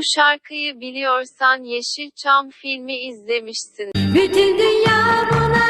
Bu şarkıyı biliyorsan Yeşilçam filmi izlemişsin. Bütün dünya buna